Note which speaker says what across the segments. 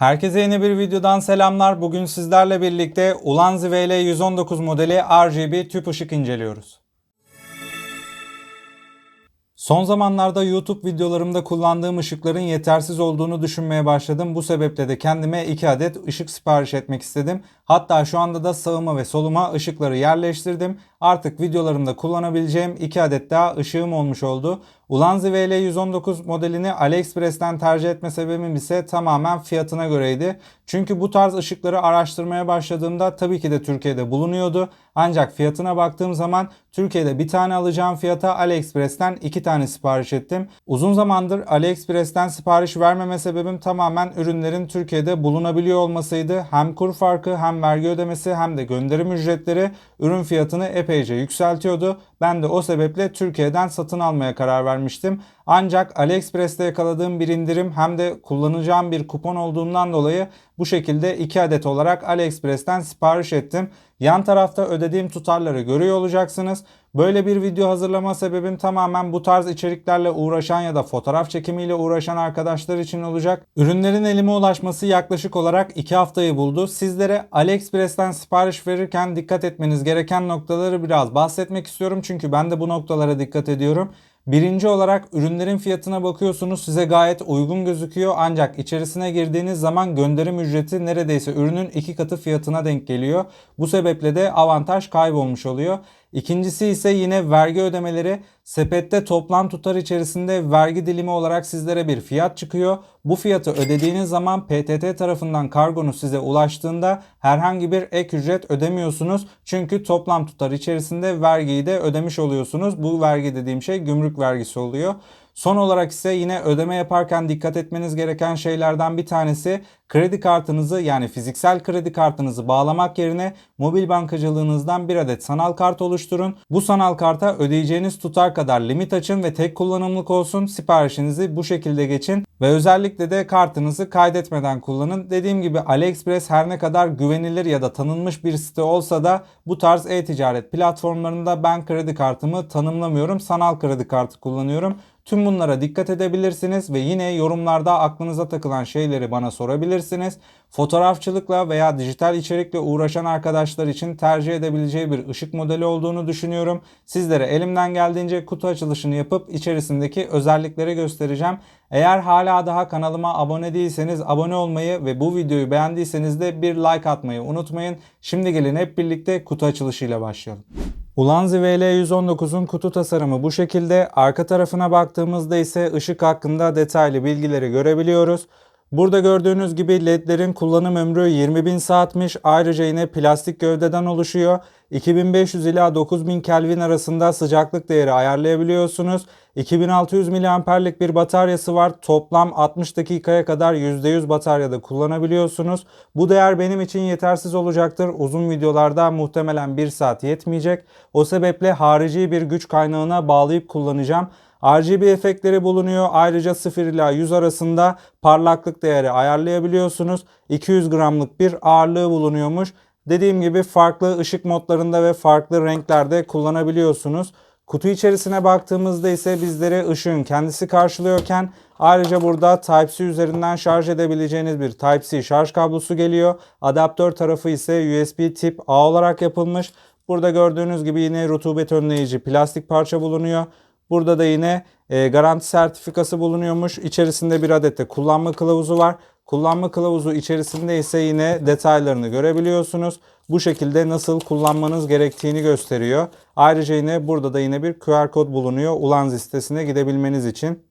Speaker 1: Herkese yeni bir videodan selamlar. Bugün sizlerle birlikte Ulanzi VL119 modeli RGB tüp ışık inceliyoruz. Son zamanlarda YouTube videolarımda kullandığım ışıkların yetersiz olduğunu düşünmeye başladım. Bu sebeple de kendime 2 adet ışık sipariş etmek istedim. Hatta şu anda da sağıma ve soluma ışıkları yerleştirdim. Artık videolarımda kullanabileceğim 2 adet daha ışığım olmuş oldu. Ulanzi VL119 modelini AliExpress'ten tercih etme sebebim ise tamamen fiyatına göreydi. Çünkü bu tarz ışıkları araştırmaya başladığımda tabii ki de Türkiye'de bulunuyordu. Ancak fiyatına baktığım zaman Türkiye'de bir tane alacağım fiyata AliExpress'ten iki tane sipariş ettim. Uzun zamandır AliExpress'ten sipariş vermeme sebebim tamamen ürünlerin Türkiye'de bulunabiliyor olmasıydı. Hem kur farkı hem vergi ödemesi hem de gönderim ücretleri ürün fiyatını epeyce yükseltiyordu. Ben de o sebeple Türkiye'den satın almaya karar vermiştim. Ancak AliExpress'te yakaladığım bir indirim hem de kullanacağım bir kupon olduğundan dolayı bu şekilde 2 adet olarak AliExpress'ten sipariş ettim. Yan tarafta ödediğim tutarları görüyor olacaksınız. Böyle bir video hazırlama sebebim tamamen bu tarz içeriklerle uğraşan ya da fotoğraf çekimiyle uğraşan arkadaşlar için olacak. Ürünlerin elime ulaşması yaklaşık olarak 2 haftayı buldu. Sizlere AliExpress'ten sipariş verirken dikkat etmeniz gereken noktaları biraz bahsetmek istiyorum. Çünkü ben de bu noktalara dikkat ediyorum. Birinci olarak ürünlerin fiyatına bakıyorsunuz size gayet uygun gözüküyor ancak içerisine girdiğiniz zaman gönderim ücreti neredeyse ürünün iki katı fiyatına denk geliyor. Bu sebeple de avantaj kaybolmuş oluyor. İkincisi ise yine vergi ödemeleri sepette toplam tutar içerisinde vergi dilimi olarak sizlere bir fiyat çıkıyor. Bu fiyatı ödediğiniz zaman PTT tarafından kargonuz size ulaştığında herhangi bir ek ücret ödemiyorsunuz. Çünkü toplam tutar içerisinde vergiyi de ödemiş oluyorsunuz. Bu vergi dediğim şey gümrük vergisi oluyor. Son olarak ise yine ödeme yaparken dikkat etmeniz gereken şeylerden bir tanesi kredi kartınızı yani fiziksel kredi kartınızı bağlamak yerine mobil bankacılığınızdan bir adet sanal kart oluşturun. Bu sanal karta ödeyeceğiniz tutar kadar limit açın ve tek kullanımlık olsun. Siparişinizi bu şekilde geçin ve özellikle de kartınızı kaydetmeden kullanın. Dediğim gibi AliExpress her ne kadar güvenilir ya da tanınmış bir site olsa da bu tarz e-ticaret platformlarında ben kredi kartımı tanımlamıyorum. Sanal kredi kartı kullanıyorum. Tüm bunlara dikkat edebilirsiniz ve yine yorumlarda aklınıza takılan şeyleri bana sorabilirsiniz. Fotoğrafçılıkla veya dijital içerikle uğraşan arkadaşlar için tercih edebileceği bir ışık modeli olduğunu düşünüyorum. Sizlere elimden geldiğince kutu açılışını yapıp içerisindeki özellikleri göstereceğim. Eğer hala daha kanalıma abone değilseniz abone olmayı ve bu videoyu beğendiyseniz de bir like atmayı unutmayın. Şimdi gelin hep birlikte kutu açılışıyla başlayalım. Ulanzi VL119'un kutu tasarımı bu şekilde. Arka tarafına baktığımızda ise ışık hakkında detaylı bilgileri görebiliyoruz. Burada gördüğünüz gibi ledlerin kullanım ömrü 20.000 saatmiş. Ayrıca yine plastik gövdeden oluşuyor. 2500 ila 9000 Kelvin arasında sıcaklık değeri ayarlayabiliyorsunuz. 2600 miliamperlik bir bataryası var. Toplam 60 dakikaya kadar %100 bataryada kullanabiliyorsunuz. Bu değer benim için yetersiz olacaktır. Uzun videolarda muhtemelen 1 saat yetmeyecek. O sebeple harici bir güç kaynağına bağlayıp kullanacağım. RGB efektleri bulunuyor. Ayrıca 0 ila 100 arasında parlaklık değeri ayarlayabiliyorsunuz. 200 gramlık bir ağırlığı bulunuyormuş. Dediğim gibi farklı ışık modlarında ve farklı renklerde kullanabiliyorsunuz. Kutu içerisine baktığımızda ise bizleri ışığın kendisi karşılıyorken ayrıca burada Type-C üzerinden şarj edebileceğiniz bir Type-C şarj kablosu geliyor. Adaptör tarafı ise USB tip A olarak yapılmış. Burada gördüğünüz gibi yine rutubet önleyici plastik parça bulunuyor. Burada da yine e, garanti sertifikası bulunuyormuş. İçerisinde bir adet de kullanma kılavuzu var. Kullanma kılavuzu içerisinde ise yine detaylarını görebiliyorsunuz. Bu şekilde nasıl kullanmanız gerektiğini gösteriyor. Ayrıca yine burada da yine bir QR kod bulunuyor Ulanzi sitesine gidebilmeniz için.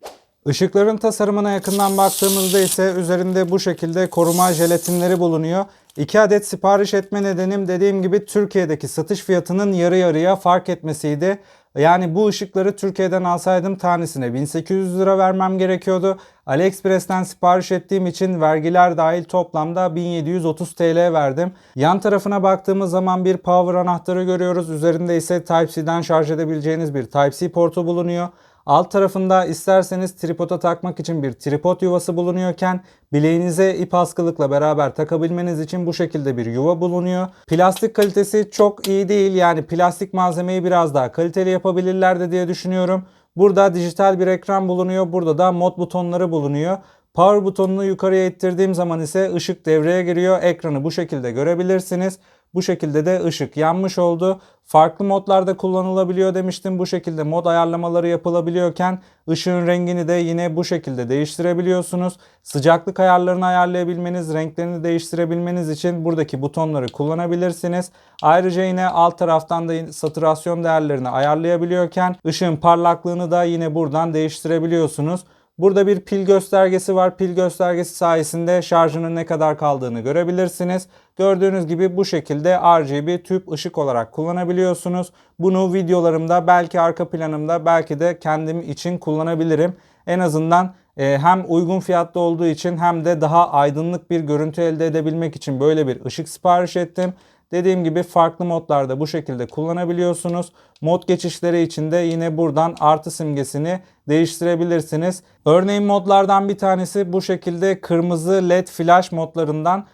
Speaker 1: Işıkların tasarımına yakından baktığımızda ise üzerinde bu şekilde koruma jelatinleri bulunuyor. 2 adet sipariş etme nedenim dediğim gibi Türkiye'deki satış fiyatının yarı yarıya fark etmesiydi. Yani bu ışıkları Türkiye'den alsaydım tanesine 1800 lira vermem gerekiyordu. AliExpress'ten sipariş ettiğim için vergiler dahil toplamda 1730 TL verdim. Yan tarafına baktığımız zaman bir power anahtarı görüyoruz. Üzerinde ise Type-C'den şarj edebileceğiniz bir Type-C portu bulunuyor. Alt tarafında isterseniz tripoda takmak için bir tripod yuvası bulunuyorken bileğinize ip askılıkla beraber takabilmeniz için bu şekilde bir yuva bulunuyor. Plastik kalitesi çok iyi değil yani plastik malzemeyi biraz daha kaliteli yapabilirlerdi diye düşünüyorum. Burada dijital bir ekran bulunuyor. Burada da mod butonları bulunuyor. Power butonunu yukarıya ittirdiğim zaman ise ışık devreye giriyor. Ekranı bu şekilde görebilirsiniz. Bu şekilde de ışık yanmış oldu. Farklı modlarda kullanılabiliyor demiştim. Bu şekilde mod ayarlamaları yapılabiliyorken ışığın rengini de yine bu şekilde değiştirebiliyorsunuz. Sıcaklık ayarlarını ayarlayabilmeniz, renklerini değiştirebilmeniz için buradaki butonları kullanabilirsiniz. Ayrıca yine alt taraftan da saturasyon değerlerini ayarlayabiliyorken ışığın parlaklığını da yine buradan değiştirebiliyorsunuz. Burada bir pil göstergesi var. Pil göstergesi sayesinde şarjının ne kadar kaldığını görebilirsiniz. Gördüğünüz gibi bu şekilde RGB tüp ışık olarak kullanabiliyorsunuz. Bunu videolarımda belki arka planımda belki de kendim için kullanabilirim. En azından e, hem uygun fiyatlı olduğu için hem de daha aydınlık bir görüntü elde edebilmek için böyle bir ışık sipariş ettim. Dediğim gibi farklı modlarda bu şekilde kullanabiliyorsunuz. Mod geçişleri için de yine buradan artı simgesini değiştirebilirsiniz. Örneğin modlardan bir tanesi bu şekilde kırmızı led flash modlarından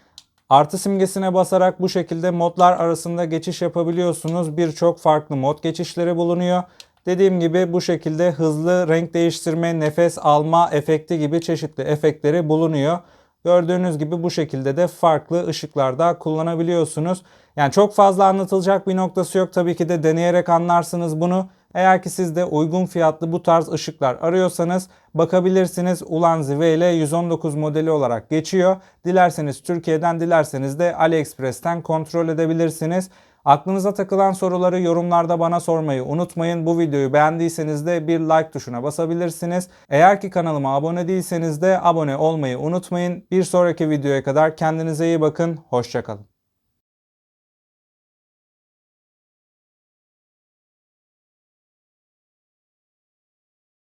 Speaker 1: Artı simgesine basarak bu şekilde modlar arasında geçiş yapabiliyorsunuz. Birçok farklı mod geçişleri bulunuyor. Dediğim gibi bu şekilde hızlı renk değiştirme, nefes alma efekti gibi çeşitli efektleri bulunuyor. Gördüğünüz gibi bu şekilde de farklı ışıklarda kullanabiliyorsunuz. Yani çok fazla anlatılacak bir noktası yok. Tabii ki de deneyerek anlarsınız bunu. Eğer ki siz de uygun fiyatlı bu tarz ışıklar arıyorsanız bakabilirsiniz. Ulanzi V ile 119 modeli olarak geçiyor. Dilerseniz Türkiye'den dilerseniz de AliExpress'ten kontrol edebilirsiniz. Aklınıza takılan soruları yorumlarda bana sormayı unutmayın. Bu videoyu beğendiyseniz de bir like tuşuna basabilirsiniz. Eğer ki kanalıma abone değilseniz de abone olmayı unutmayın. Bir sonraki videoya kadar kendinize iyi bakın. Hoşçakalın.